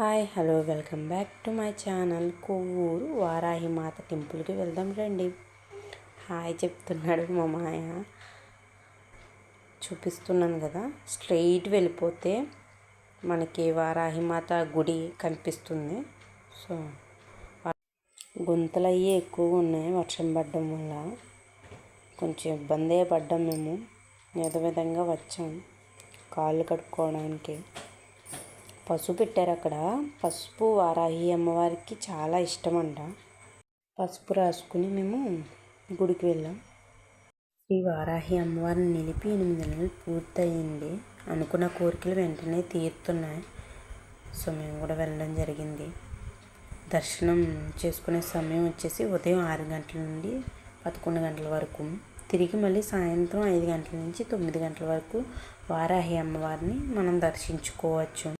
Hi hello welcome back to my channel Kovvur Varahi Mata టెంపుల్కి వెళ్దాం రండి. Hi చెప్తున్నాడు మా మాయ చూపిస్తున్నాను కదా స్ట్రైట్ వెళ్ళిపోతే మనకి వారాహి మాత గుడి కనిపిస్తుంది. సో గుంతలు అయ్యి ఎక్కువగా ఉన్నాయి వర్షం పడడం వల్ల. కొంచెం ఇబ్బందే పడ్డాం మేము. ఏదో విధంగా వచ్చాం. కాళ్ళు కడుక్కోవడానికి. పసుపు పెట్టారు అక్కడ. పసుపు వారాహి అమ్మవారికి చాలా ఇష్టం అంట పసుపు రాసుకుని మేము గుడికి వెళ్ళాం. శ్రీ వారాహి అమ్మవారిని నిలిపి ఎనిమిది నెలలు పూర్తయింది. అనుకున్న కోరికలు వెంటనే తీరుతున్నాయి. సో మేము కూడా వెళ్ళడం జరిగింది. దర్శనం చేసుకునే సమయం వచ్చేసి ఉదయం ఆరు గంటల నుండి పదకొండు గంటల వరకు. తిరిగి మళ్ళీ సాయంత్రం ఐదు గంటల నుంచి తొమ్మిది గంటల వరకు వారాహి అమ్మవారిని మనం దర్శించుకోవచ్చు.